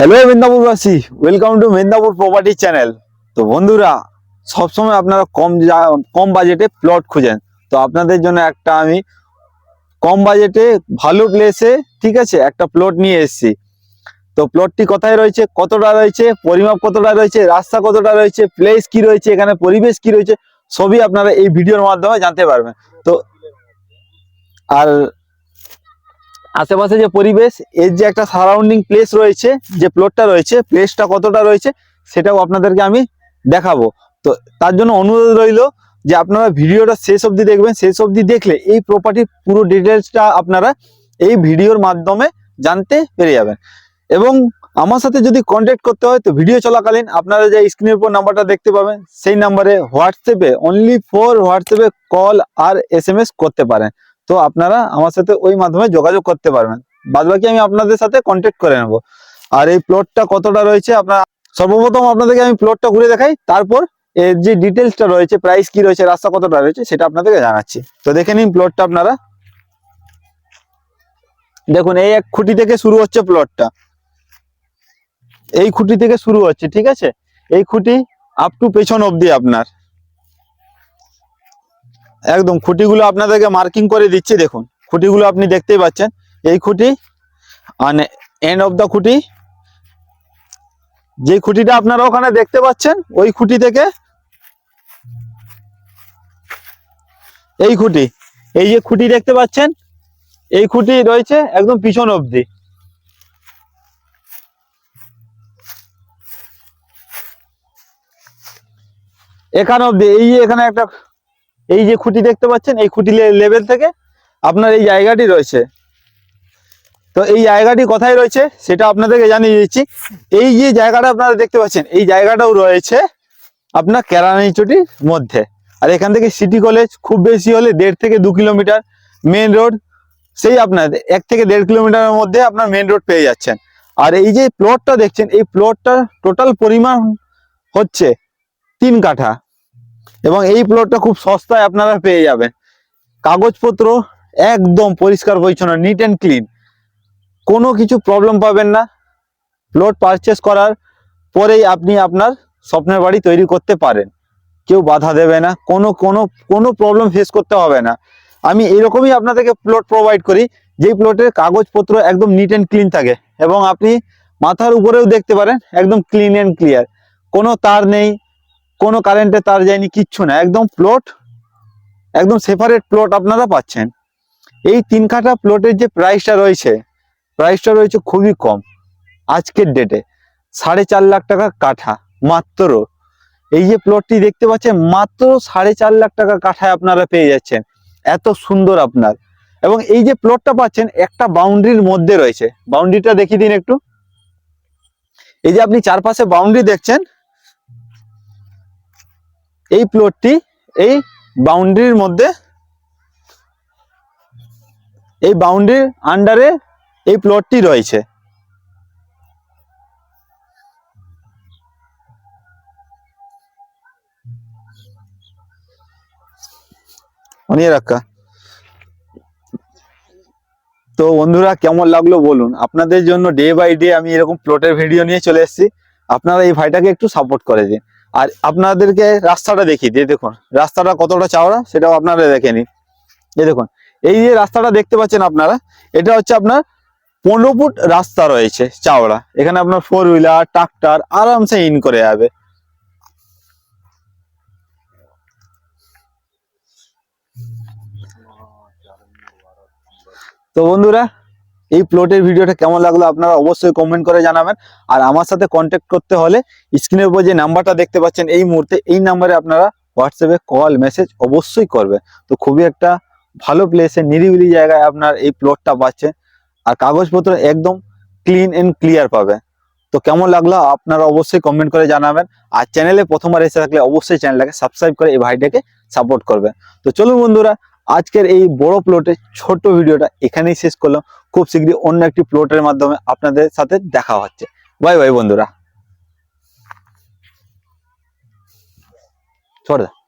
Hello মেদিনীপুরবাসী welcome to Medinipur property channel তো বন্ধুরা, সবসময় আপনারা কম কম বাজেটে প্লট খুঁজেন। তো আপনাদের জন্য একটা আমি কম বাজেটে ভালো প্লেসে ঠিক আছে, একটা প্লট নিয়ে এসেছি। তো প্লটটি কোথায় রয়েছে, কতটা রয়েছে, পরিমাপ কতটা রয়েছে, রাস্তা কতটা রয়েছে প্লেস কি রয়েছে, এখানে পরিবেশ কি রয়েছে, সবই আপনারা এই ভিডিওর মাধ্যমে জানতে পারবেন। তো, আর আশেপাশে যে পরিবেশ, এর যে একটা সারাউন্ডিং প্লেস রয়েছে, যে প্লটটা রয়েছে প্লেসটা কতটা রয়েছে, সেটাও আপনাদেরকে আমি দেখাবো। তো তার জন্য অনুরোধ রইল যে আপনারা ভিডিওটা শেষ অবধি দেখবেন, শেষ অবধি দেখলে এই প্রপার্টির পুরো ডিটেলসটা আপনারা এই ভিডিওর মাধ্যমে জানতে পেরে যাবেন। এবং আমার সাথে যদি কন্ট্যাক্ট করতে হয়, তো ভিডিও চলাকালীন আপনারা যে স্ক্রিনের উপর নাম্বারটা দেখতে পাবেন, সেই নাম্বারে হোয়াটসঅ্যাপে অনলি ফর হোয়াটসঅ্যাপে কল আর এস করতে পারেন। তো আপনারা আমার সাথে ওই মাধ্যমে যোগাযোগ করতে পারবেন। বাদ বাকি আমি আপনাদের সাথে কন্ট্যাক্ট করে নেব। আর এই প্লটটা কতটা রয়েছে আপনার সর্বপ্রথম আপনাদেরকে আমি প্লটটা ঘুরে দেখাই, তারপর এর যে ডিটেলসটা রয়েছে প্রাইস কি রয়েছে, রাস্তা কতটা রয়েছে, সেটা আপনাদেরকে জানাচ্ছি। তো দেখে নিন প্লটটা আপনারা। দেখুন, এই এক খুঁটি থেকে শুরু হচ্ছে প্লটটা এই খুঁটি থেকে শুরু হচ্ছে, ঠিক আছে? এই খুঁটি আপ টু পেছন অবধি আপনার। একদম খুঁটিগুলো আপনাদেরকে মার্কিং করে দিচ্ছি, দেখুন। খুঁটিগুলো আপনি দেখতেই পাচ্ছেন। এই খুঁটি মানে এন্ড অফ দা খুঁটি, যে খুঁটিটা আপনারা ওখানে দেখতে পাচ্ছেন, ওই খুঁটি থেকে এই খুঁটি, এই যে খুঁটি দেখতে পাচ্ছেন, এই খুঁটি রয়েছে একদম পিছন অবধি। এখান অবধি, এই যে এখানে একটা এই যে খুঁটি দেখতে পাচ্ছেন, এই খুঁটি লেভেল থেকে আপনার এই জায়গাটি রয়েছে। তো এই জায়গাটি কোথায় রয়েছে সেটা আপনাদেরকে জানিয়ে দিচ্ছি। এই যে জায়গাটা আপনারা দেখতে পাচ্ছেন, এই জায়গাটাও রয়েছে আপনার কেরানিচটির মধ্যে। আর এখান থেকে সিটি কলেজ, খুব বেশি হলে দেড় থেকে দু কিলোমিটার মেন রোড, সেই আপনার এক থেকে দেড় কিলোমিটারের মধ্যে আপনার মেন রোড পেয়ে যাচ্ছেন। আর এই যে প্লটটা দেখছেন, এই প্লটটার টোটাল পরিমাণ হচ্ছে তিন কাঠা। এবং এই প্লটটা খুব সস্তায় আপনারা পেয়ে যাবেন। কাগজপত্র একদম পরিষ্কার পরিচ্ছন্ন নিট অ্যান্ড ক্লিন কোনো কিছু প্রবলেম পাবেন না। প্লট পারচেস করার পরেই আপনি আপনার স্বপ্নের বাড়ি তৈরি করতে পারেন। কেউ বাধা দেবে না, কোনো কোনো কোনো প্রবলেম ফেস করতে হবে না। আমি এরকমই আপনাদেরকে প্লট প্রোভাইড করি, যেই প্লটের কাগজপত্র একদম নিট অ্যান্ড ক্লিন থাকে। এবং আপনি মাথার উপরেও দেখতে পারেন, একদম ক্লিন অ্যান্ড ক্লিয়ার কোনো তার নেই কোনো কারেন্টের তার যায়নি, কিচ্ছু না, একদম প্লট একদম সেপারেট প্লট আপনারা পাচ্ছেন। এই তিন কাঠা প্লটের যে প্রাইসটা রয়েছে প্রাইসটা রয়েছে খুবই কম, আজকের ডেটে সাড়ে চার লাখ টাকা কাঠা, মাত্র। এই যে প্লটটি দেখতে পাচ্ছেন, মাত্র সাড়ে চার লাখ টাকা কাঠায় আপনারা পেয়ে যাচ্ছেন। এত সুন্দর আপনার। এবং এই যে প্লটটা পাচ্ছেন, একটা বাউন্ডারির মধ্যে রয়েছে। বাউন্ডারিটা দেখিয়ে দিন একটু। এই যে আপনি চারপাশে বাউন্ডারি দেখছেন এই প্লটটি এই বাউন্ডারির মধ্যে, এই বাউন্ডারির আন্ডারে এই প্লটটি রয়েছে। তো বন্ধুরা, কেমন লাগল বলুন। আপনাদের জন্য ডে বাই ডে আমি এরকম প্লটের ভিডিও নিয়ে চলে এসেছি। আপনারা এই ভাইটাকে একটু সাপোর্ট করে দিন। আর আপনাদেরকে রাস্তাটা দেখিয়ে দিয়ে দেখুন, রাস্তাটা কতটা চওড়া সেটাও আপনারা দেখে নিন। এই দেখুন, এই যে রাস্তাটা দেখতে পাচ্ছেন আপনারা, এটা হচ্ছে আপনার পনেরো ফুট রাস্তা রয়েছে চাওড়া। এখানে আপনার ফোর হুইলার ট্রাক্টর আরামসে ইন করে যাবে। তো বন্ধুরা এই প্লটের ভিডিওটা কেমন লাগল আপনারা অবশ্যই কমেন্ট করে জানাবেন। আর আমার সাথে কন্ট্যাক্ট করতে হলে স্ক্রিনের উপর যে নাম্বারটা দেখতে পাচ্ছেন, এই মুহূর্তে এই নাম্বারে আপনারা হোয়াটসঅ্যাপে কল মেসেজ অবশ্যই করবে। তো খুবই একটা ভালো প্লেসে নিরিবিলি জায়গায় আপনার এই প্লটটা পাচ্ছেন আর কাগজপত্র একদম ক্লিন এন্ড ক্লিয়ার পাবে। তো কেমন লাগল আপনারা অবশ্যই কমেন্ট করে জানাবেন। আর চ্যানেলে প্রথমবার এসে থাকলে অবশ্যই চ্যানেলটাকে সাবস্ক্রাইব করে এই ভাইটাকে সাপোর্ট করবে। তো চলুন বন্ধুরা আজকের এই বড় প্লটের ছোট ভিডিওটা এখানেই শেষ করলাম। খুব শীঘ্রই অন্য একটি প্লটের মাধ্যমে আপনাদের সাথে দেখা হচ্ছে। বাই বাই বন্ধুরা। দা।